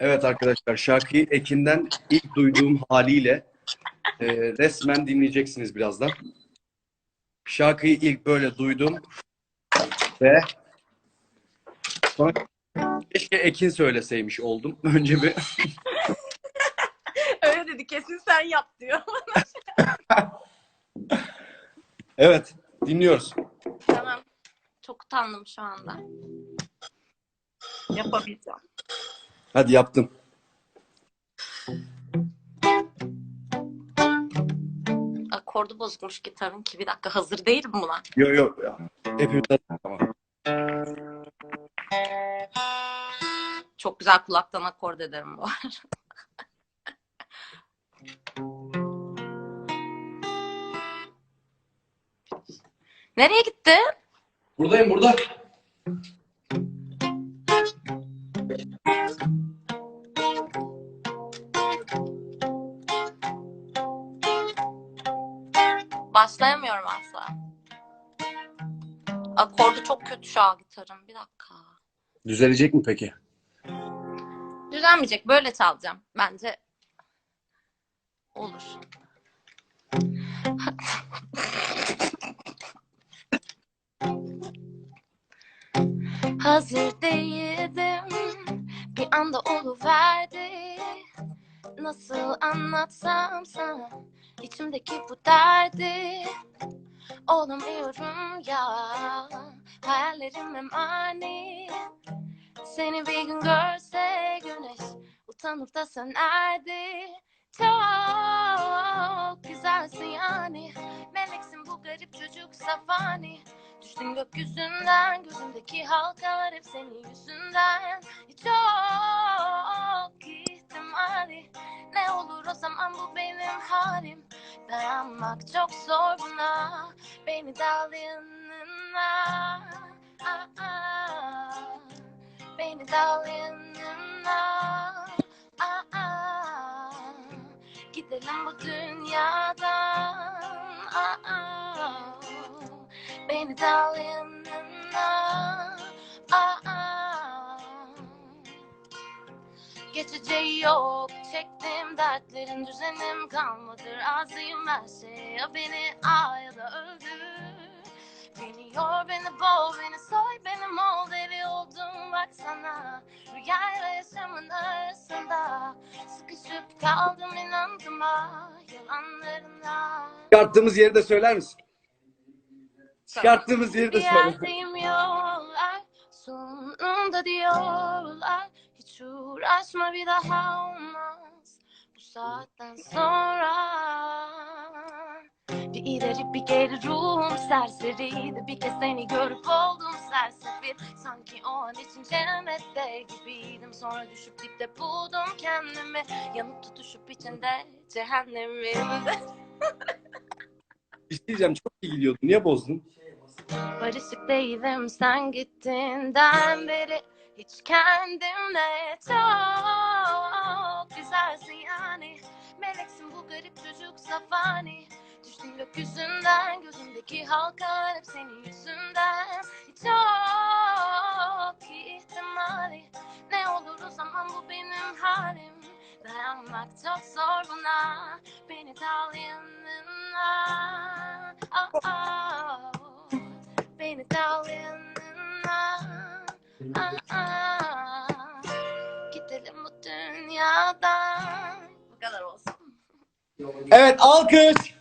Evet arkadaşlar şarkıyı Ekin'den ilk duyduğum haliyle e, resmen dinleyeceksiniz birazdan. Şarkıyı ilk böyle duydum ve sonra keşke Ekin söyleseymiş oldum. Önce bir Öyle dedi kesin sen yap diyor. evet dinliyoruz. tamam. Çok utandım şu anda. Yapabileceğim. Hadi yaptım. Akordu bozulmuş gitarın ki bir dakika hazır değilim buna. Yok yok ya. Hepimiz tamam. Çok güzel kulaktan akord ederim bu arada. Nereye gitti? Buradayım burada. Başlayamıyorum asla. Akordu çok kötü şu an gitarın. Bir dakika. Düzelecek mi peki? Düzelmeyecek. Böyle çalacağım. Bence olur. Hazır değildim. Bir anda oluverdi. Nasıl anlatsam sana içimdeki bu derdi. Olamıyorum ya. Hayallerim hem ani. Seni bir gün görse güneş utanıp da sönerdi. Çok güzelsin yani. Meleksin bu garip çocuk safani. Düştün gökyüzünden gözümdeki halkalar hep senin yüzünden. Dayanmak çok zor buna. Beni de al yanına. Aa, aa. Beni de al yanına. Aa, aa. Gidelim bu dünyadan. Beni de Geçeceği yok. Çektim dertlerin düzenim kalmadır. Azıyım her şey Ya beni al ya da öldür. Beni yor beni boğ beni soy benim ol deli oldum baksana. Rüyayla yaşamın arasında Sıkışıp kaldım inandım. Ah yalanlarına. Çıkarttığımız yeri de söyler misin? Çıkarttığımız yeri de söyle. yerdeyim yollar Sonunda diyorlar Hiç uğraşma bir daha olmaz. Bu saatten sonra Bir ileri bir geri ruhum serseriydi. Bir kez seni görüp oldum sersefil. Sanki o an için cennette gibiydim. Sonra düşüp dipte buldum kendimi. Yanıp tutuşup içinde cehennemimde Bir şey diyeceğim çok iyi gidiyordu. Niye bozdun? Barışık değilim sen gittiğinden beri Hiç kendimle çok güzelsin yani. Meleksin bu garip çocuk safani. Düştün gökyüzünden gözümdeki halkalar hep senin yüzünden. Çok ihtimali. Ne olur o zaman bu benim halim. Dayanmak çok zor buna. Beni de al yanına. Oh, oh. Beni de al yanına. Ah, ah. Evet alkış.